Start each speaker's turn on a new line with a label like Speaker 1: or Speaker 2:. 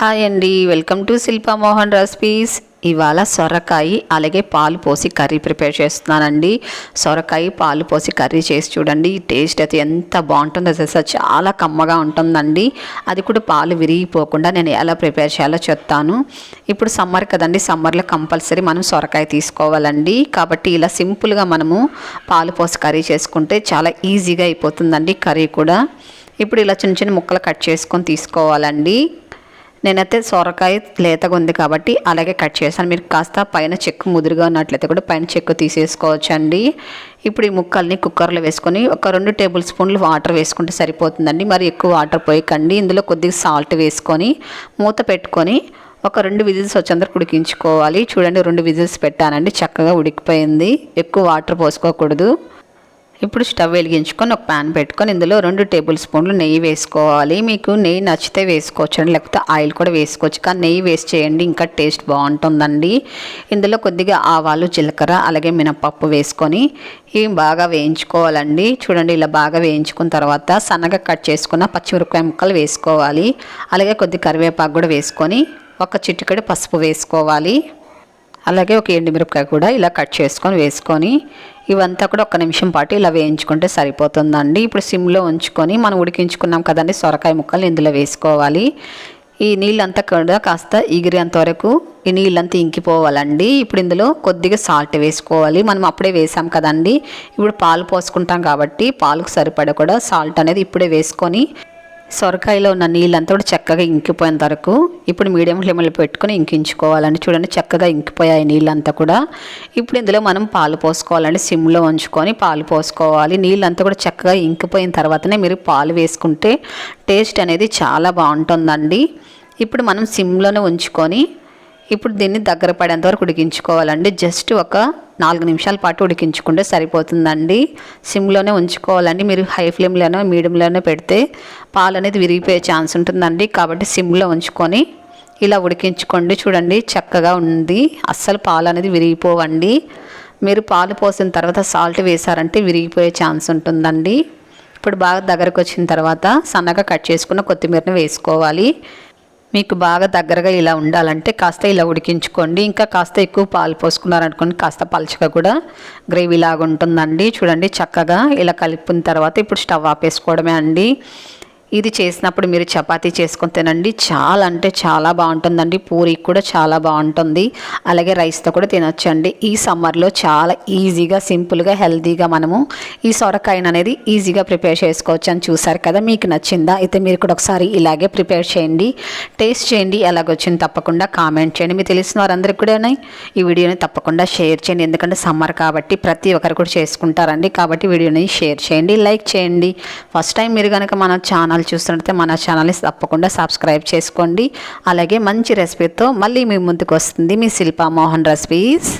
Speaker 1: Hi అండి. Welcome to Shilpa Mohan recipes. ఇవాళ సొరకాయ అలాగే పాలు పోసి కర్రీ ప్రిపేర్ చేస్తున్నానండి. సొరకాయ పాలు పోసి కర్రీ చేసి చూడండి. టేస్ట్ అయితే ఎంత బాగుంటుందో తెలుసా? చాలా కమ్మగా ఉంటుందండి. అది కూడా పాలు విరిగిపోకుండా నేను ఎలా ప్రిపేర్ చేయాలో చెప్తాను. ఇప్పుడు సమ్మర్ కదండి. సమ్మర్లో కంపల్సరీ మనం సొరకాయ తీసుకోవాలండి. కాబట్టి ఇలా సింపుల్గా మనము పాలు పోసి కర్రీ చేసుకుంటే చాలా ఈజీగా అయిపోతుందండి కర్రీ కూడా. ఇప్పుడు ఇలా చిన్న చిన్న ముక్కలు కట్ చేసుకొని తీసుకోవాలండి. నేనైతే సొరకాయ లేతగా ఉంది కాబట్టి అలాగే కట్ చేశాను. మీరు కాస్త పైన చెక్కు ముదురుగా ఉన్నట్లయితే కూడా పైన చెక్కు తీసేసుకోవచ్చండి. ఇప్పుడు ఈ ముక్కల్ని కుక్కర్లో వేసుకొని ఒక రెండు టేబుల్ స్పూన్లు వాటర్ వేసుకుంటే సరిపోతుందండి. మరి ఎక్కువ వాటర్ పోయకండి. ఇందులో కొద్దిగా సాల్ట్ వేసుకొని మూత పెట్టుకొని ఒక రెండు విజిల్స్ వచ్చేందుకు ఉడికించుకోవాలి. చూడండి రెండు విజిల్స్ పెట్టానండి. చక్కగా ఉడికిపోయింది. ఎక్కువ వాటర్ పోసుకోకూడదు. ఇప్పుడు స్టవ్ వెలిగించుకొని ఒక ప్యాన్ పెట్టుకొని ఇందులో రెండు టేబుల్ స్పూన్లు నెయ్యి వేసుకోవాలి. మీకు నెయ్యి నచ్చితే వేసుకోవచ్చండి లేకపోతే ఆయిల్ కూడా వేసుకోవచ్చు. కానీ నెయ్యి వేస్ట్ చేయండి ఇంకా టేస్ట్ బాగుంటుందండి. ఇందులో కొద్దిగా ఆవాలు జీలకర్ర అలాగే మినపప్పు వేసుకొని ఇవి బాగా వేయించుకోవాలండి. చూడండి ఇలా బాగా వేయించుకున్న తర్వాత సన్నగా కట్ చేసుకున్న పచ్చిమిరపకాయ ముక్కలు వేసుకోవాలి. అలాగే కొద్ది కరివేపాకు కూడా వేసుకొని ఒక చిటికెడు పసుపు వేసుకోవాలి. అలాగే ఒక ఎండుమిరపకాయ కూడా ఇలా కట్ చేసుకొని వేసుకొని ఇవంతా కూడా ఒక నిమిషం పాటు ఇలా వేయించుకుంటే సరిపోతుందండి. ఇప్పుడు సిమ్లో ఉంచుకొని మనం ఉడికించుకున్నాం కదండి సొరకాయ ముక్కలు ఇందులో వేసుకోవాలి. ఈ నీళ్ళంతా కూడా కాస్త ఎగిరేంత వరకు ఈ నీళ్ళంతా ఇంకిపోవాలండి. ఇప్పుడు ఇందులో కొద్దిగా సాల్ట్ వేసుకోవాలి. మనం అప్పుడే వేసాం కదండి. ఇప్పుడు పాలు పోసుకుంటాం కాబట్టి పాలకు సరిపడ కూడా సాల్ట్ అనేది ఇప్పుడే వేసుకొని సొరకాయలో ఉన్న నీళ్ళంతా కూడా చక్కగా ఇంకిపోయేంత వరకు ఇప్పుడు మీడియం ఫ్లేమ్లో పెట్టుకొని ఇంకించుకోవాలండి. చూడండి చక్కగా ఇంకిపోయాయి నీళ్ళంతా కూడా. ఇప్పుడు ఇందులో మనం పాలు పోసుకోవాలండి. సిమ్లో ఉంచుకొని పాలు పోసుకోవాలి. నీళ్ళంతా కూడా చక్కగా ఇంకిపోయిన తర్వాతనే మీరు పాలు వేసుకుంటే టేస్ట్ అనేది చాలా బాగుంటుందండి. ఇప్పుడు మనం సిమ్లోనే ఉంచుకొని ఇప్పుడు దీన్ని దగ్గర పడేంత వరకు ఉడికించుకోవాలండి. జస్ట్ ఒక నాలుగు నిమిషాల పాటు ఉడికించుకుంటే సరిపోతుందండి. సిమ్లోనే ఉంచుకోవాలండి. మీరు హై ఫ్లేమ్లోనే మీడియంలోనే పెడితే పాలు అనేది విరిగిపోయే ఛాన్స్ ఉంటుందండి. కాబట్టి సిమ్లో ఉంచుకొని ఇలా ఉడికించుకోండి. చూడండి చక్కగా ఉంది. అస్సలు పాలు అనేది విరిగిపోవండి. మీరు పాలు పోసిన తర్వాత సాల్ట్ వేసారంటే విరిగిపోయే ఛాన్స్ ఉంటుందండి. ఇప్పుడు బాగా దగ్గరకు వచ్చిన తర్వాత సన్నగా కట్ చేసుకున్న కొత్తిమీరని వేసుకోవాలి. మీకు బాగా దగ్గరగా ఇలా ఉండాలంటే కాస్త ఇలా ఉడికించుకోండి. ఇంకా కాస్త ఎక్కువ పాలు పోసుకున్నారనుకోండి కాస్త పలుచగా కూడా గ్రేవీ లాగా ఉంటుందండి. చూడండి చక్కగా ఇలా కలిపిన తర్వాత ఇప్పుడు స్టవ్ ఆపేసుకోవడమే అండి. ఇది చేసినప్పుడు మీరు చపాతీ చేసుకొని తినండి. చాలా అంటే చాలా బాగుంటుందండి. పూరికి కూడా చాలా బాగుంటుంది. అలాగే రైస్తో కూడా తినొచ్చండి. ఈ సమ్మర్లో చాలా ఈజీగా సింపుల్గా హెల్తీగా మనము ఈ సొరకాయను అనేది ఈజీగా ప్రిపేర్ చేసుకోవచ్చు అని చూసారు కదా. మీకు నచ్చిందా? అయితే మీరు కూడా ఒకసారి ఇలాగే ప్రిపేర్ చేయండి. టేస్ట్ చేయండి. ఎలాగొచ్చింది తప్పకుండా కామెంట్ చేయండి. మీకు తెలిసిన వారందరికీ కూడా ఈ వీడియోని తప్పకుండా షేర్ చేయండి. ఎందుకంటే సమ్మర్ కాబట్టి ప్రతి ఒక్కరు కూడా చేసుకుంటారండి. కాబట్టి వీడియోని షేర్ చేయండి. లైక్ చేయండి. ఫస్ట్ టైం మీరు కనుక మన ఛానల్ చూస్తున్నట్లయితే మన ఛానల్ని తప్పకుండా సబ్స్క్రైబ్ చేసుకోండి. అలాగే మంచి రెసిపీతో మళ్ళీ మీ ముందుకు వస్తుంది మీ శిల్పా మోహన్ రెసిపీస్.